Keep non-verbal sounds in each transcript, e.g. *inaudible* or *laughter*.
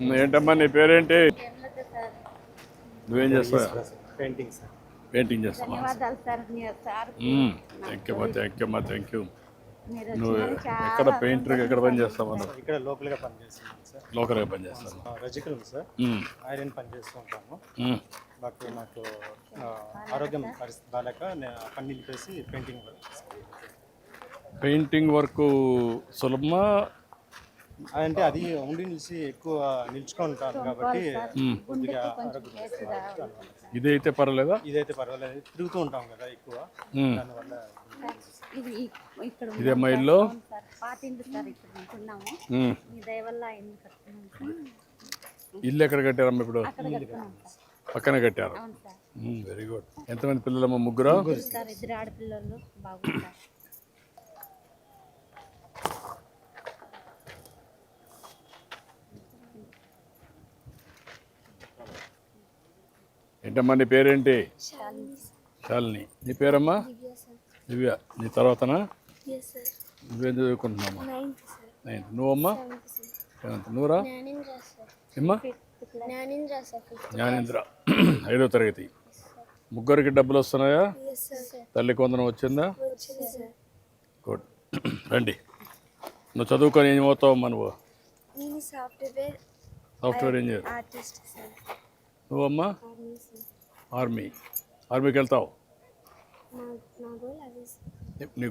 ఏంటమ్మా నీ పేరేంటి? నువ్వేం చేస్తావు? Painting sir. పెయింటింగ్ చేస్తావా? ధన్యవాదాలు సార్ మీరు సార్ థ్యాంక్ యూ అమ్మా థ్యాంక్ యూ అమ్మా థ్యాంక్ యూ మీరు నువ్వు ఎక్కడ పెయింటర్ ఎక్కడ పని చేస్తావా నువ్వు ఇక్కడ లోకల్గా పనిచేస్తున్నాను సార్. లోకల్గా పని చేస్తాను రజికల్ సార్. ఐరన్ పని చేస్తూ ఉంటాము. మాకు నాకు ఆరోగ్యం పరిస్థితి బాగాలేక నేను పని నిలిపేసి పెయింటింగ్ పెయింటింగ్ వర్క్ సులభమా? అంటే అది ఉండి నిలిచి ఎక్కువ నిల్చుకొని ఉంటాను కాబట్టి కొద్దిగా. ఇదైతే పర్వాలేదా? ఇదైతే పర్వాలేదు. తిరుగుతూ ఉంటాం కదా ఎక్కువ. దానివల్ల ఇది మా ఇల్లు ఇల్లు ఎక్కడ కట్టారమ్మా ఇప్పుడు? పక్కన కట్టారు. అవును సార్. Very good. ఎంతమంది పిల్లలమ్మా? ముగ్గురు? ఇద్దరు ఆడపిల్లలు బాగుంటారు ఏంటమ్మా నీ పేరేంటి? శాలిని. నీ పేరమ్మా? దివ్య నీ తర్వాతనా? నువ్వేం చదువుకుంటున్నామా నైన్త్ నువ్వమ్మా? సెవెంత్ నువ్వురా? ఏమ్మా? జ్ఞానేంద్ర *clears throat* ఐదో తరగతి. ముగ్గురికి డబ్బులు వస్తున్నాయా? సార్ తల్లికి వందనం వచ్చిందా? గుడ్. *clears throat* రండి. నువ్వు చదువుకొని ఏం అవుతావమ్మా నువ్వు? Software engineer. ఆర్టిస్ట్ సార్ నువ్వమ్మా? ఆర్మీ ఆర్మీకి వెళ్తావు? నా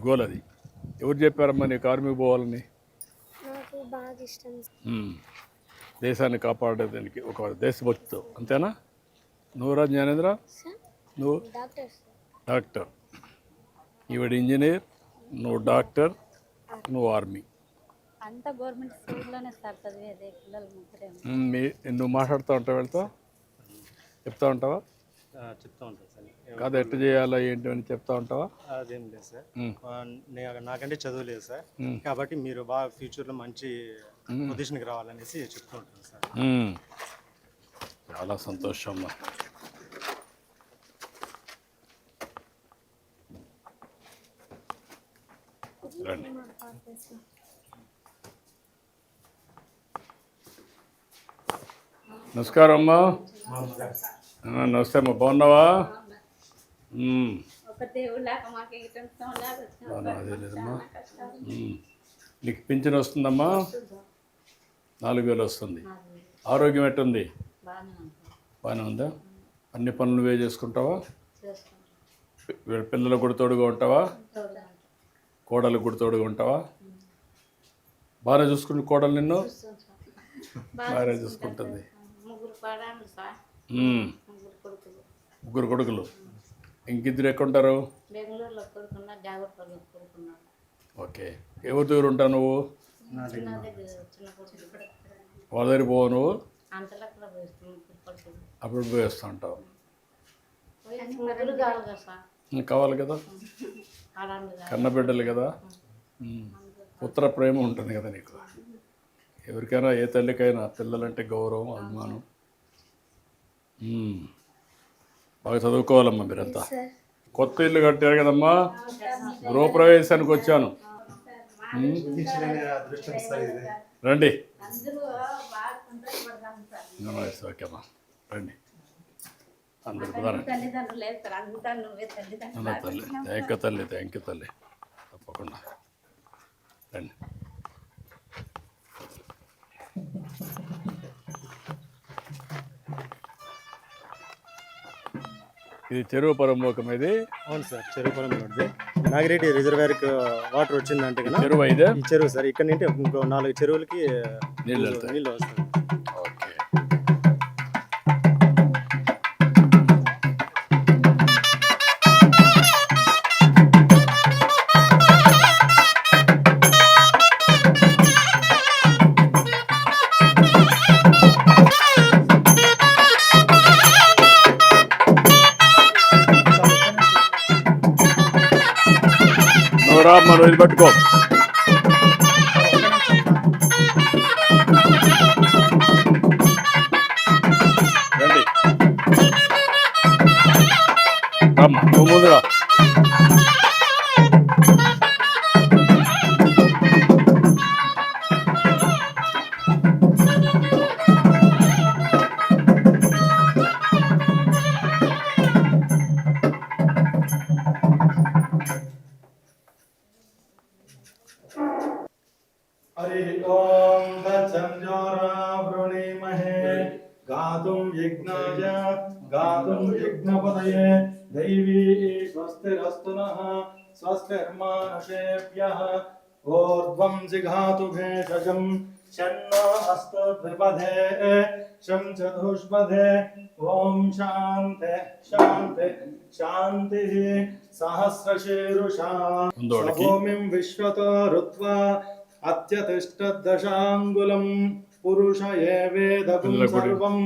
గోల్ అదే ఎవరు చెప్పారమ్మా నీకు ఆర్మీకి పోవాలని? నాకు బాగా ఇష్టం సార్. మ్మ్. దేశాన్ని కాపాడేదానికి ఒక దేశభక్తితో. అంతేనా? నువ్వురా జ్ఞానేంద్ర. సార్ నువ్వు డాక్టర్ సార్. డాక్టర్. ఈవిడ ఇంజనీర్ నువ్వు డాక్టర్ నువ్వు ఆర్మీ. అంతా గవర్నమెంట్ స్కూల్లోనే సార్ చదివేది పిల్లలు నువ్వు మాట్లాడుతూ ఉంటావు వెళ్తావు? చెప్తా ఉంటావా? చెప్తూ ఉంటాను సార్. కాదు ఎట్లా చేయాలా ఏంటి అని చెప్తా ఉంటావా? అదేం లేదు సార్. నే- నాకంటే చదువు లేదు సార్. కాబట్టి మీరు బాగా ఫ్యూచర్లో మంచి పొజిషన్కి రావాలనేసి చెప్తూ ఉంటాను సార్. మ్మ్. చాలా సంతోషం అమ్మా. రండి. నమస్కారం అమ్మా. నమస్తే అమ్మా బాగున్నావా. నీకు పింఛన్ వస్తుందమ్మా? నాలుగు వేలు వస్తుంది. ఆరోగ్యం ఎట్టుంది? బాగానే ఉంది. అన్ని పనులు నువ్వే చేసుకుంటావా? పిల్లలకు కూడా తోడుగా ఉంటావా? కోడలకు కూడా తోడుగా ఉంటావా? బాగానే చూసుకుని కోడలు నిన్ను? బాగానే చూసుకుంటుంది. ముగ్గురు కొడుకులు. ఇంకిద్దరు ఎక్కడుంటారు? ఓకే. ఎవరి దగ్గర ఉంటావు నువ్వు? వాళ్ళ దగ్గర పోవు నువ్వు? పోయిస్తాం అప్పుడు పోయి వస్తూ ఉంటావు కావాలి కదా? కన్నబిడ్డలు కదా. పుత్ర ప్రేమ ఉంటుంది కదా నీకు? ఎవరికైనా ఏ తల్లికైనా పిల్లలంటే గౌరవం అభిమానం. బాగా చదువుకోవాలమ్మా మీరంతా. కొత్త ఇల్లు కట్టారు కదమ్మా? గృహప్రవేశానికి వచ్చాను. రండి. అందరూ బాగా సంతోషపడతాం సార్. నమస్తే ఓకే అమ్మా. రండి. అందరు తల్లి. థ్యాంక్ యూ తల్లి థ్యాంక్ యూ తల్లి. తప్పకుండా. రండి. ఇది చెరువు పరమోకం ఇది. అవును సార్ చెరువు ఉంది నాగిరెడ్డి రిజర్వేర్కి వాటర్ వచ్చిందంటే చెరువు ఈ చెరువు సార్ ఇక్కడ నుండి ఇంకో నాలుగు చెరువులకి నీళ్ళు నీళ్ళు వస్తాయి. రా మనం ఇది పట్టుకో రండి. రమ్మా నువ్వు नशेभ्यः ऊर्ध्वं जिघातु भेषजं शन्नो हस्तद्विपधे शं चतुष्पधे ॐ शान्ते शान्ते शान्तिः सहस्रशीरुषा भूमिं विश्वतो रुत्वा अत्यतिष्ठदशाङ्गुलम् पुरुष एवेदगुं सर्वं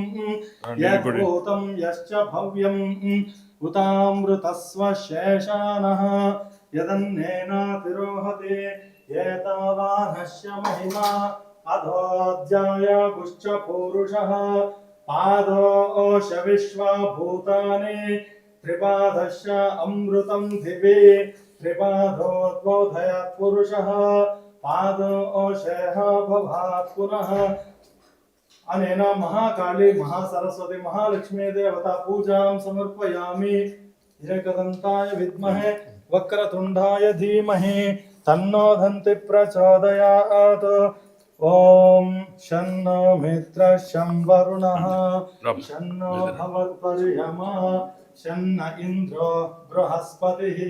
यद्भूतं यश्च भव्यम् उतामृतस्व शेषानः यदन्नेनातिरोहते एतावानस्य महिमा अधोऽध्याय गुश्च पूरुषः पादोश विश्वभूतानि अमृतं दिवि त्रिपादोद्बोधयात् पुरुषः भवात् पुनः अनेन महाकाली, महासरस्वती महालक्ष्मी देवता पूजां समर्पयामि। विद्महे। वक्रतुण्डाय धीमहि तन्नो दन्ति प्रचोदयात्। ॐ शन्नो मित्र शं वरुणः शन्नो भवत्पर्यमा। शन्न इन्द्रो बृहस्पतिः।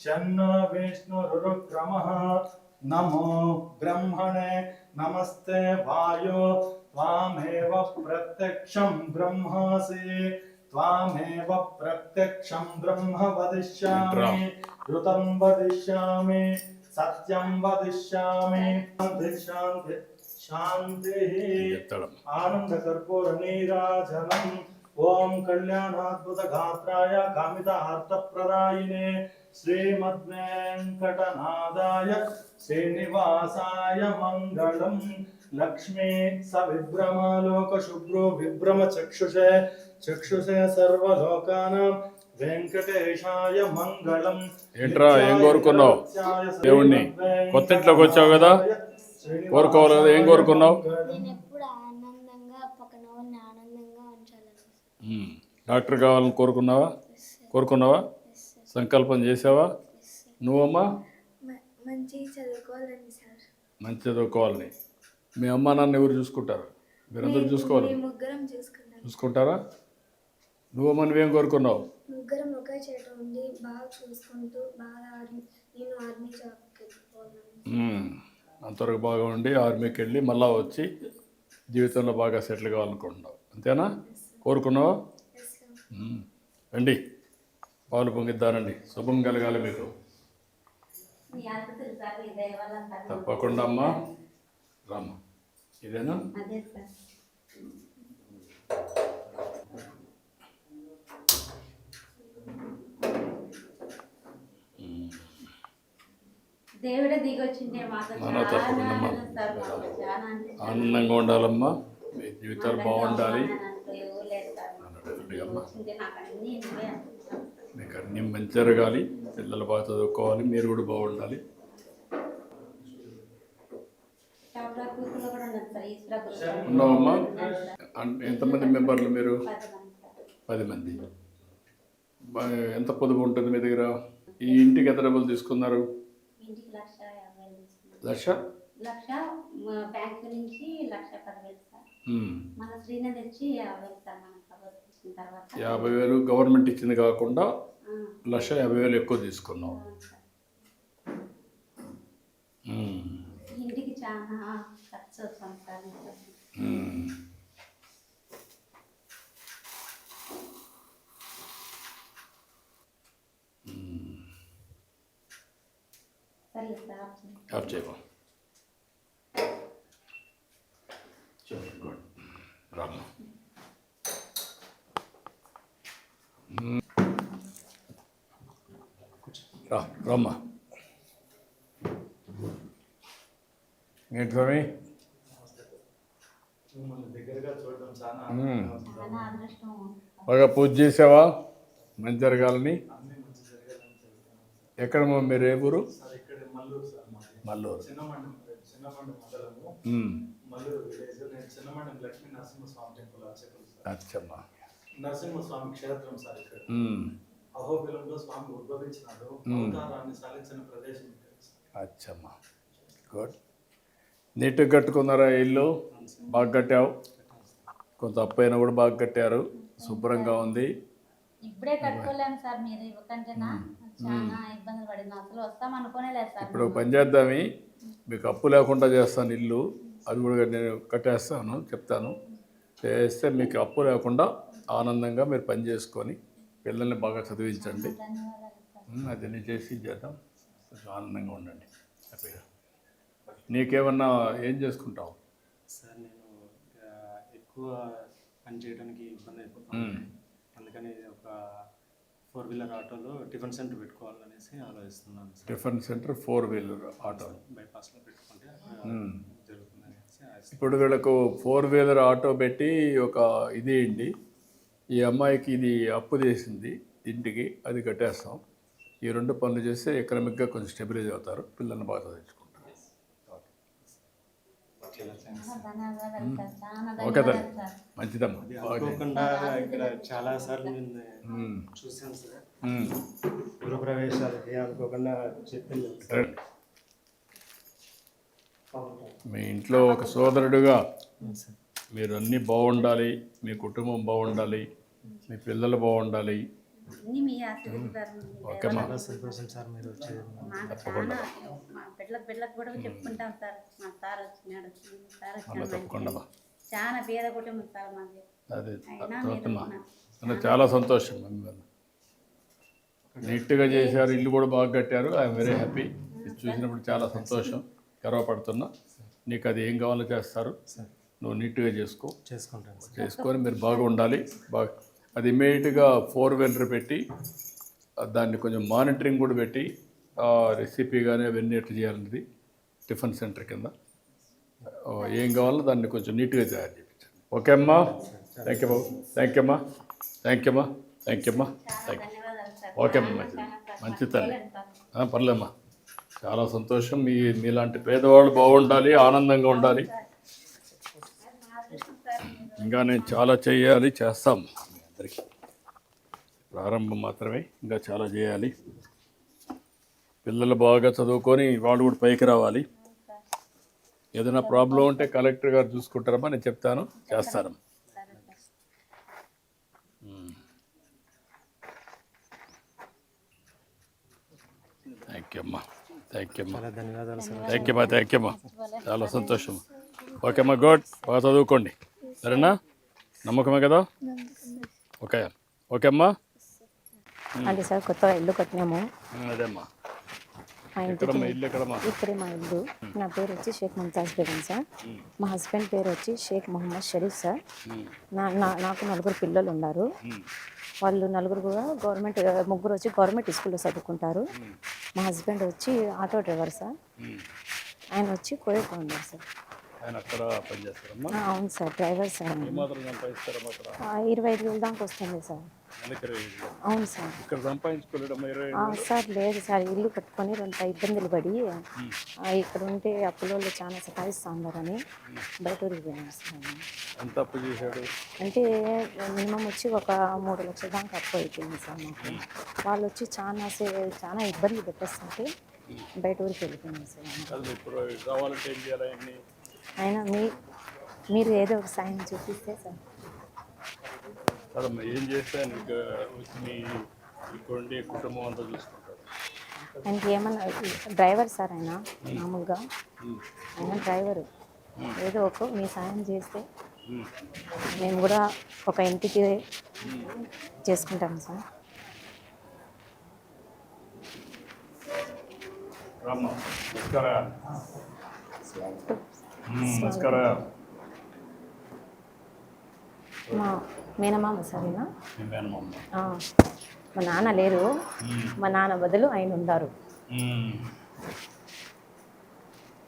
शन्न विष्णुरुक्रमः नमो ब्रह्मणे नमस्ते वायो। त्वामेव प्रत्यक्षं ब्रह्मासि। त्वामेव प्रत्यक्षं ब्रह्म वदिष्यामि ऋतं वदिष्यामि सत्यं वदिष्यामि शान्ति शान्तिः आनन्दकर्पूरनीराजनम् ॐ कल्याणाद्भुतगात्राय कामितार्थप्रदायिने श्रीमद्वेङ्कटनादाय श्रीनिवासाय मङ्गलम् लक्ष्मी सविभ्रमलोकशुभ्रो विभ्रमचक्षुषे చక్షుషే సర్వలోకానాం వెంకటేశాయ మంగళం ఏంట్రా, ఏం కోరుకున్నావు? దేవుణ్ణి. కొత్త ఇంట్లోకి వచ్చావు కదా? కోరుకోవాలి కదా, ఏం కోరుకున్నావు? డాక్టర్ కావాలని కోరుకున్నావా? కోరుకున్నావా? సంకల్పం చేసావా? నువ్వమ్మా? మంచి చదువుకోవాలని. మీ అమ్మ నాన్న ఎవరు చూసుకుంటారు? మీరందరూ చూసుకోవాలి. చూసుకుంటారా? నువ్వేం కోరుకున్నావు? ముగ్గురం ఒకే చోట ఉండి బాగా చూసుకుంటూ బాగా ఆర్మీ నేను ఆర్మీ జాబ్కి. అంతవరకు బాగా ఉండి ఆర్మీకి వెళ్ళి మళ్ళా వచ్చి జీవితంలో బాగా సెటిల్ కావాలనుకుంటున్నావు. అంతేనా? కోరుకున్నావా. రండి. పాలు పొంగిద్దానండి. శుభం కలగాలి మీకు. తప్పకుండా అమ్మా. రామ్మా. ఇదేనా? దేవుడే దిగొచ్చిండే మాతో తప్పకుండా ఆనందంగా ఉండాలమ్మా. మీ జీవితాలు బాగుండాలి. మాకు. అన్నీ మంచి జరగాలి. పిల్లలు బాగా చదువుకోవాలి. మీరు కూడా బాగుండాలి. ఉన్నావమ్మా? ఎంతమంది మెంబర్లు మీరు? పది మంది ఎంత పొదుపు ఉంటుంది మీ దగ్గర? ఈ ఇంటికి ఎంత డబ్బులు తీసుకున్నారు? ఇంటికి లక్ష యాభై లక్ష? లక్ష బ్యాంకు నుంచి లక్ష పదివేలు సార్. ఉమ్. మన తెచ్చి యాభై సార్ మనం తర్వాత. యాభై వేలు గవర్నమెంట్ ఇచ్చింది కాకుండా లక్ష యాభై వేలు ఎక్కువ తీసుకున్నాం. ఇంటికి చాలా ఖర్చు వస్తాం సార్ ఉమ్. సరే సార్ ఆఫ్ చలో, గుడ్. రామ్మా. రా రమ్మా ఏంటి స్వామి బాగా పూజ చేసావా మంచి జరగాలని ఎక్కడ మీరు ఏ ఊరు మల్లూరు అచ్చమ్మా. నరసింహస్వామి క్షేత్రం సార్ ఇక్కడ. అహోబిలంలో స్వామి ఉద్భవించినాడు. అవతారాన్ని సాధించిన ప్రదేశం అచ్చమ్మా. గుడ్. నీట్గా కట్టుకున్నారా ఇల్లు? బాగా కట్టావు. కొంత అప్పు అయినా కూడా బాగా కట్టారు. శుభ్రంగా ఉంది. ఇప్పుడే కట్టుకోలేము సార్ మీరు ఇవ్వకంటేనా? చాలా ఇబ్బందులు పడింది. అసలు వస్తాం అనుకోనే లేదు సార్ ఇప్పుడు ఒక పని చేద్దామి. మీకు అప్పు లేకుండా చేస్తాను ఇల్లు. అది కూడా నేను కట్టేస్తాను చెప్తాను. చేస్తే మీకు అప్పు లేకుండా ఆనందంగా మీరు పని చేసుకొని పిల్లల్ని బాగా చదివించండి. అదన్నీ చేసి చేద్దాం. కొంచెం ఆనందంగా ఉండండి. హ్యాపీగా నీకేమన్నా ఏం చేసుకుంటావు? సార్ నేను ఎక్కువ పని చేయడానికి ఇబ్బంది అయిపోతుంది. అందుకని ఒక ఫోర్ వీలర్ ఆటోలో టిఫిన్ సెంటర్ పెట్టుకోవాలనేసి ఆలోచిస్తున్నాను sir. Tiffin centre four wheeler auto. బైపాస్లో పెట్టుకుంటే జరుగుతుంది అనేసి ఇప్పుడు వీళ్ళకు ఫోర్ వీలర్ ఆటో పెట్టి ఒక ఇది ఇవ్వండి ఈ అమ్మాయికి ఇది అప్పు చేసింది ఇంటికి అది కట్టేస్తాం. ఈ రెండు పనులు చేస్తే ఎకనామిక్గా కొంచెం స్టెబిలైజ్ అవుతారు పిల్లల్ని బాగా చదివించుకుంటారు. Okay sir. మంచిదమ్మా. అనుకోకుండా ఇక్కడ చాలా సార్లు నేను చూశాను సార్. గృహప్రవేశాలకి అనుకోకుండా చెప్పింది. మీ ఇంట్లో ఒక సోదరుడుగా మీరు అన్నీ బాగుండాలి మీ కుటుంబం బాగుండాలి మీ పిల్లలు బాగుండాలి అన్ని మీ ఆశీర్వాదం సంతోషం సార్ మీరు వచ్చేది మాకు చాలా మా బిడ్డలకు బిడ్డలకు కూడా చెప్పుకుంటాం సార్ మా సార్ వచ్చినాడు సార్ వచ్చినాడు. చాలా పేద కుటుంబం సార్ మాది. అదే చాలా సంతోషం నీట్గా చేశారు ఇల్లు కూడా బాగా కట్టారు. ఐఎమ్ వెరీ హ్యాపీ ఇది చూసినప్పుడు చాలా సంతోషం గర్వపడుతున్నా. నీకు అది ఏం కావాలో చేస్తారు. నువ్వు నీట్గా చేసుకో. చేసుకుంటాను చేసుకొని మీరు బాగా ఉండాలి. బాగా అది ఇమీడియట్గా ఫోర్ వీలర్ పెట్టి దాన్ని కొంచెం మానిటరింగ్ కూడా పెట్టి రెసిపీ కానీ అవన్నీ ఎట్లా చేయాలన్నది టిఫిన్ సెంటర్ కింద. ఏం కావాలో దాన్ని కొంచెం నీట్గా తయారు చేయించండి ఓకే అమ్మా థ్యాంక్ యూ బాబు. థ్యాంక్ యూ అమ్మా. థ్యాంక్ యూ అమ్మా. థ్యాంక్ యూ అమ్మా. థ్యాంక్ యూ ఓకే అమ్మా మంచిది మంచి తల్లి పర్లేమ్మా చాలా సంతోషం. మీ మీలాంటి పేదవాళ్ళు బాగుండాలి ఆనందంగా ఉండాలి. ఇంకా నేను చాలా చేయాలి చేస్తాం. అందరికీ. ప్రారంభం మాత్రమే ఇంకా చాలా చేయాలి. పిల్లలు బాగా చదువుకొని వాళ్ళు కూడా పైకి రావాలి. ఏదైనా ప్రాబ్లం ఉంటే కలెక్టర్ గారు చూసుకుంటారమ్మా నేను చెప్తాను. చేస్తాను. థ్యాంక్ యూ అమ్మా. థ్యాంక్ యూ అమ్మా. చాలా ధన్యవాదాలు సార్. థ్యాంక్ యూ అమ్మా థ్యాంక్ యూ అమ్మా. చాలా సంతోషం. ఓకే అమ్మా గుడ్ బాగా చదువుకోండి. సరేనా? నమ్మకమే కదా? ఓకే. ఓకే అమ్మా అంటే సార్ కొత్తగా ఇల్లు కట్టినాము. అదే అమ్మా మా ఇంటికి ఎక్కడమ్మా? ఇల్లు ఎక్కడమ్మా? ఇప్పుడే మా ఇల్లు. నా పేరు వచ్చి షేక్ ముంతాజ్ బేగం సార్. మా హస్బెండ్ పేరు వచ్చి షేక్ మొహమ్మద్ షరీఫ్ సార్. నా నా- నాకు నలుగురు పిల్లలు ఉన్నారు. వాళ్ళు నలుగురు కూడా గవర్నమెంట్ ముగ్గురు వచ్చి గవర్నమెంట్ స్కూల్లో చదువుకుంటారు. మా హస్బెండ్ వచ్చి ఆటో డ్రైవర్ సార్. ఆయన వచ్చి కోయకు ఉన్నారు సార్. ఆయన అక్కడ పనిచేస్తారమ్మా? అవును సార్ డ్రైవర్ సార్. ఏమాత్రం సంపాదిస్తారమ్మా అక్కడ? ఇరవై ఐదు వేల దాకా వస్తుంది సార్. నెలకి ఇరవై ఐదు వేలు. అవును సార్. ఇక్కడ సంపాదించుకోలేడమ్మా ఇరవై ఐదు ఆ, సార్ లేదు సార్ ఇల్లు కట్టుకొని రెండు ఇబ్బందులు పడి ఆ, ఇక్కడ ఉంటే అప్పుల వాళ్ళు చాలా సతాయిస్తూ ఉన్నారని బయట ఊరికి పోయినాం సార్. ఎంత అప్పు చేశాడు? అంటే మినిమం వచ్చి ఒక మూడు లక్షల దాకా అప్పు అయిపోయింది సార్ మాకు. వాళ్ళు వచ్చి చాలా సే- చాలా ఇబ్బంది పెట్టేస్తుంటే బయట ఊరికి వెళ్ళిపోయినాం సార్. ఇప్పుడు కావాలంటే ఏం చేయాలి ఆయన్ని? అయినా మీ మీరు ఏదో ఒక సాయం చూపిస్తే సార్. ఏం చేస్తే కుటుంబం అంతా ఆయనకి ఏమన్నా డ్రైవర్ సార్ ఆయన మామూలుగా. ఆయన డ్రైవరు. ఏదో ఒక మీ సాయం చేస్తే మేము. కూడా ఒక ఇంటికి చేసుకుంటాం సార్. రామ్మ నమస్కార. నమస్కార మా మేనమామ. నాన్న లేరు. మా నాన్న బదులు ఆయన ఉన్నారు.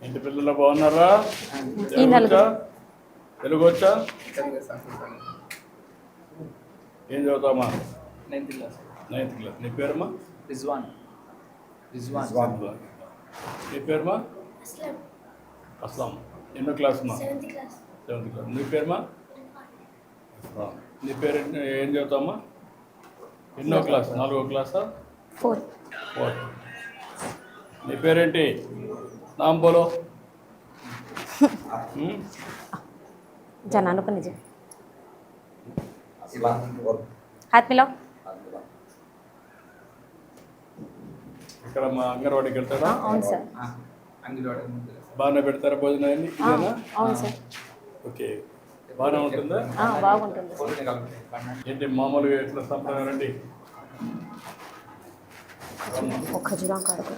ఇంటి పిల్లలు బాగున్నారా? ఈ తెలుగు నలుగురు. వచ్చా? తెలుగు వచ్చా ఏం చదువుతామా నైన్త్ క్లాస్. Ninth class. నీ పేరుమా రిజ్వాన్. రిజ్వాన్. నీ పేరుమా అస్లాం. అస్లాం. ఎన్నో క్లాస్ మా? Seventh class. నీ పేరుమా? నీ పేరు ఏం చదువుతామా ఎన్నో క్లాస్? నాలుగో క్లాసా? ఫోర్త్. నీ పేరేంటి? నాంబోలో జనాను పని హాత్ ఇక్కడ మా అంగన్వాడీకి వెళ్తాడా? అవును సార్. అంగన్వాడీ బాగానే పెడతారా భోజనాన్ని ఇదేనా అవును సార్ ఓకే బాగానే ఉంటుందా బాగుంటుంది ఏంటి మామూలుగా ఎట్లా సంప్రదాయండి ఖజురా కాడుకు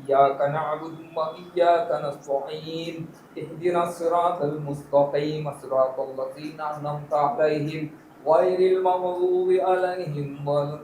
إياك نعبد وإياك نستعين اهدنا الصراط المستقيم صراط الذين أنعمت عليهم غير المغضوب عليهم ولا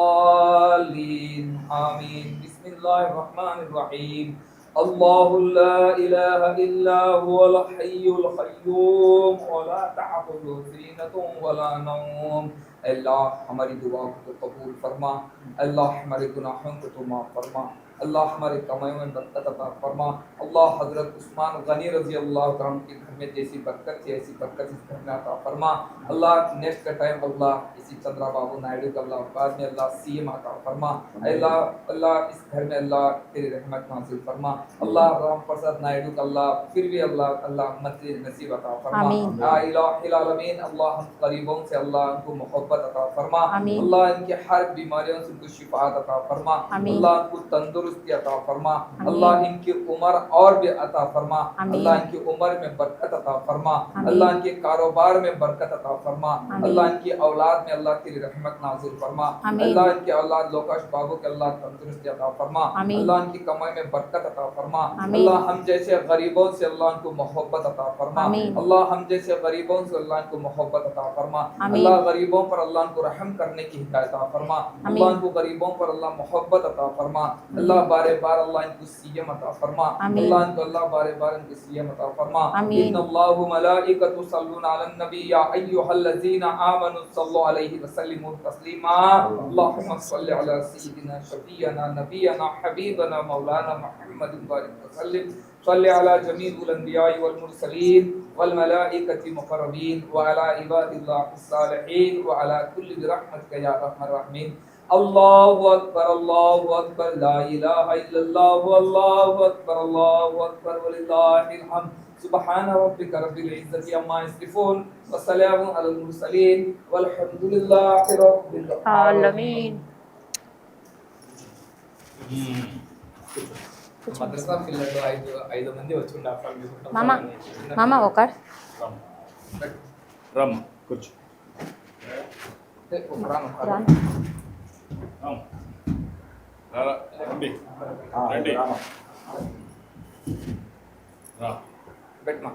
الضالين آمين بسم الله الرحمن الرحيم. الله لا إله إلا هو الحي القيوم. ولا تعبده سينة ولا نوم. اللہ ہماری دعا کو قبول فرما. اللہ ہمارے گناہوں کو تو معاف فرما. अल्लाह हमारे कमाई में बरकत अता फरमा। अल्लाह हज़रत उस्मान गनी रज़ी अल्लाह तआला के घर में जैसी बरकत थी ऐसी बरकत इस घर में अता फरमा। अल्लाह नेक्स्ट का टाइम अल्लाह इसी चंद्रा बाबू नायडू का अल्लाह बाद में अल्लाह सीएम अता फरमा। अल्लाह अल्लाह इस घर में अल्लाह तेरी रहमत नाजिल फरमा। अल्लाह राम प्रसाद नायडू का अल्लाह फिर भी अल्लाह अल्लाह मत नसीब अता फरमा। आमीन। या इलाही आलमीन अल्लाह हम गरीबों से अल्लाह उनको मोहब्बत अता फरमा। अल्लाह इनके हर बीमारियों से उनको शिफात अता फरमा। अल्लाह उनको तंदुरुस्ती अता फरमा अल्लाह इनकी उम्र और भी अता फरमा अल्लाह इनकी उम्र में बरकत अता फरमा अल्लाह इनके कारोबार में बरकत अता फरमा। अल्लाह इनकी औलाद में अल्लाह तेरी रहमत नाजिल फरमा अल्लाह इनके औलाद लोकाश बाबू के अल्लाह तंदुरुस्ती अता फरमा अल्लाह इनकी कमाई में बरकत अता फरमा अल्लाह हम जैसे गरीबों से अल्लाह इनको मोहब्बत अता फरमा अल्लाह हम जैसे गरीबों से अल्लाह इनको मोहब्बत अता फरमा अल्लाह गरीबों पर अल्लाह इनको रहम करने की हिदायत अता फरमा अल्लाह। इनको गरीबों पर अल्लाह मोहब्बत अता फरमा अल्लाह बारे बार अल्लाह इनको सीएम अता फरमा आमीन। अल्लाह इनको अल्लाह बारे बार इनको सीएम अता फरमा आमीन। इन्नल्लाहु व मलाइकतु सल्लूना अलन नबी या अय्युहल्लज़ीना आमनु सल्लु अलैहि व सल्लिमु तस्लीमा अल्लाहुम्मा सल्लि अला सय्यिदिना शफीना नबियना हबीबना मौलाना मुहम्मद बारिक वसल्लिम صل على جميع الانبياء والمرسلين والملائكه المقربين وعلى عباد الله الصالحين وعلى كل برحمتك يا ارحم الراحمين الله اكبر الله اكبر لا اله الا الله والله اكبر الله اكبر ولله الحمد سبحان ربك رب العزه عما يصفون وسلام على المرسلين والحمد لله رب العالمين మద్రసా పిల్లలు ఐదు ఐదు మంది వచ్చి ఉండే అక్కడ తీసుకుంటాం మామ మామ ఒక రమ్మ కూర్చో రాను రాను రామ్. రండి రండి. రా. పెట్టమా?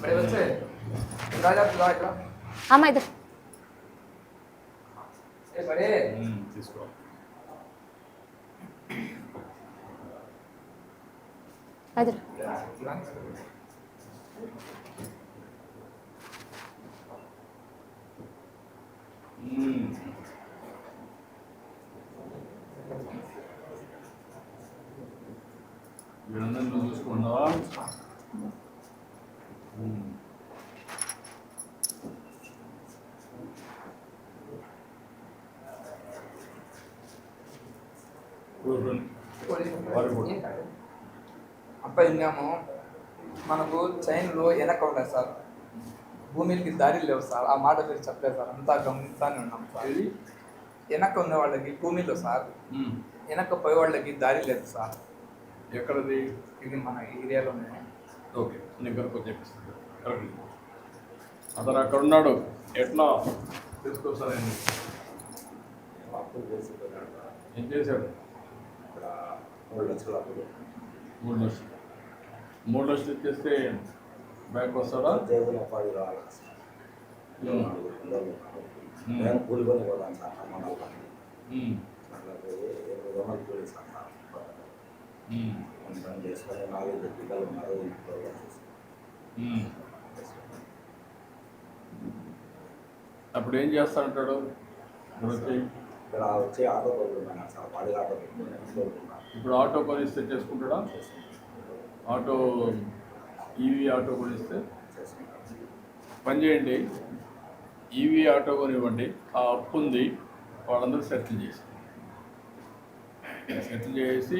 మరి వచ్చే. రాజా రా ఇక్కడ. అమ్మ ఇది ఏ బడే ఉమ్, తీసుకో. అది. నువ్వు చూసుకున్నావా. అబ్బాయి ఉన్నాము మనకు చైన్లో వెనక ఉన్నాయి సార్. భూమికి దారి లేవు సార్. ఆ మాట మీరు చెప్పలేదు సార్. అంతా గమనిస్తానే ఉన్నాం సార్? వెనక ఉన్న వాళ్ళకి భూమిలో సార్. వెనక పోయే వాళ్ళకి దారి లేదు సార్. ఎక్కడది? ఇది మన ఏరియాలోనే ఓకే నేను కనుక చెప్పిస్తాను కరెక్ట్. అతను అక్కడ ఉన్నాడు. ఎట్లా? తీసుకొస్తాను ఆయన ఏం చేశాడు? మూడు లక్షలు మూడు లక్షలు. ఇచ్చేస్తే బ్యాంక్ వస్తాడా? ఉమ్. నేను కూలికొని పోదాం సార్ మన చేసుకొని నాలుగు పిల్లలు ఉన్నారు అప్పుడు ఏం చేస్తా అంటాడు వచ్చి ఇక్కడ వచ్చి ఆటో తోలుతున్నాను సార్ పడి ఆటో ఇప్పుడు ఆటో కొనిస్తే చేసుకుంటాడా ఆటో ఈవీ ఆటో కొనిస్తే? పని చేయండి. ఈవీ ఆటో కొనివ్వండి. ఆ అప్పు ఉంది వాళ్ళందరూ సెటిల్ చేసి సెటిల్ చేసి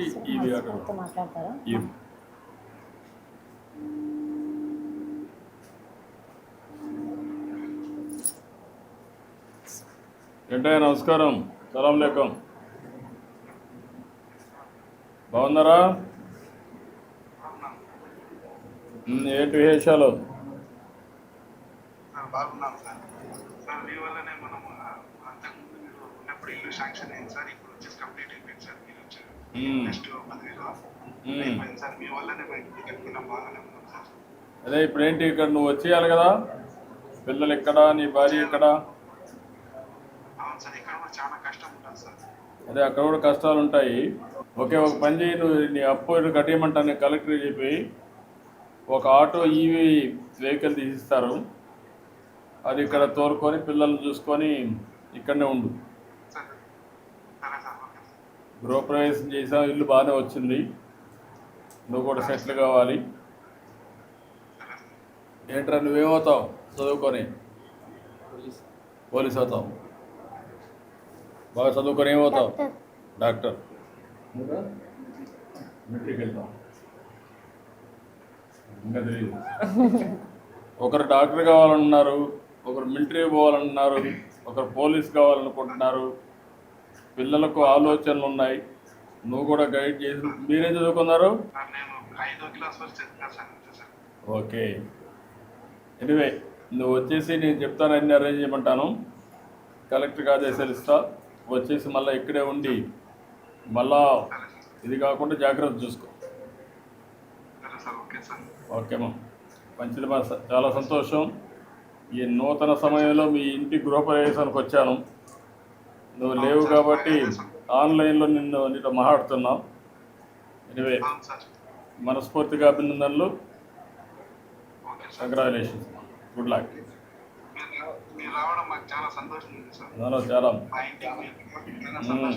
మాట్లాడతారా? ఏంటయ్య నమస్కారం. సలాం లేకం బాగున్నారా? ఏంటి విశేషాలు? బాగున్నాం సార్. సార్ మీ వల్లనే మనం అంతకుముందు మీరు ఉన్నప్పుడు ఇల్లు శాంక్షన్ అయింది సార్ ఇప్పుడు వచ్చేసి కంప్లీట్ అయిపోయింది సార్. మీరు వచ్చారు ఉమ్, నెక్స్ట్ పదివేలు ఉమ్. అయిపోయింది సార్ మీ వల్లనే మేము ఇంటికి కట్టుకున్నాం బాగానే ఉన్నాం సార్. అదే ఇప్పుడు ఏంటి ఇక్కడ నువ్వు వచ్చేయాలి కదా? పిల్లలు ఎక్కడ? నీ భార్య ఎక్కడ? అవును సార్ ఇక్కడ కూడా చాలా కష్టం ఉంటుంది సార్. అదే అక్కడ కూడా కష్టాలు ఉంటాయి. ఓకే ఒక పని చేయి నువ్వు నీ అప్పు కట్టేయమంటాను కలెక్టర్ చెప్పి ఒక ఆటో ఈవీ వెహికల్ తీసిస్తారు. అది ఇక్కడ తోలుకొని పిల్లల్ని చూసుకొని ఇక్కడనే ఉండు సార్ సరే సార్ ఓకే సార్ గృహప్రవేశం చేసాం ఇల్లు బాగానే వచ్చింది. నువ్వు కూడా సెటిల్ కావాలి. ఏంట్రా నువ్వేమవుతావు? చదువుకొని. పోలీస్. అవుతావు. బాగా చదువుకొని ఏమవుతావు? డాక్టర్. మెట్రిక్ వెళ్తాం ఇంకా తెలియదు ఒకరు డాక్టర్ కావాలన్నారు ఒకరు మిలిటరీ పోవాలన్నారు ఒకరు పోలీస్ కావాలనుకుంటున్నారు. పిల్లలకు ఆలోచనలు ఉన్నాయి. నువ్వు కూడా గైడ్ చేసి మీరేం చదువుకున్నారు? ఓకే. ఎనివే నువ్వు వచ్చేసి నేను చెప్తాను అన్ని అరేంజ్ చేయమంటాను. కలెక్టర్కి ఆదేశాలు ఇస్తా వచ్చేసి మళ్ళీ ఇక్కడే ఉండి మళ్ళా ఇది కాకుండా జాగ్రత్త చూసుకో. సరే సార్ ఓకే సార్. ఓకేమా మంచిది మా చాలా సంతోషం. ఈ నూతన సమయంలో మీ ఇంటి గృహప్రవేశానికి వచ్చాను. నువ్వు లేవు కాబట్టి ఆన్లైన్లో నిన్ను నీతో మాట్లాడుతున్నావు ఎనివే మనస్ఫూర్తిగా అభినందనలు. కంగ్రాచులేషన్స్ గుడ్ లక్ చాలా. అందులో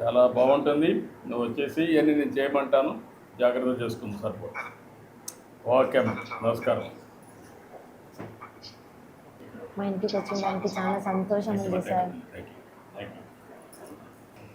చాలా బాగుంటుంది. నువ్వు వచ్చేసి ఇవన్నీ నేను చేయమంటాను. జాగ్రత్త చేసుకుంది సరే. ఓకే అమ్మా. నమస్కారం. మా ఇంటికి వచ్చిన దానికి చాలా సంతోషం ఉంది sir.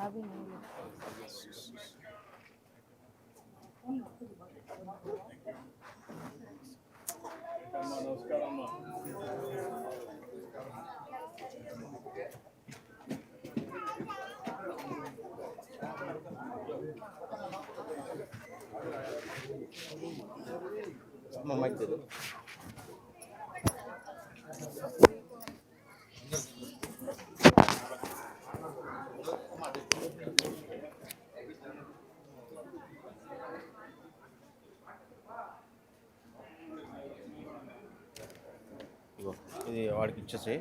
Thiago Moura. Mamãe dele. ఇది వాడికి ఇచ్చేసి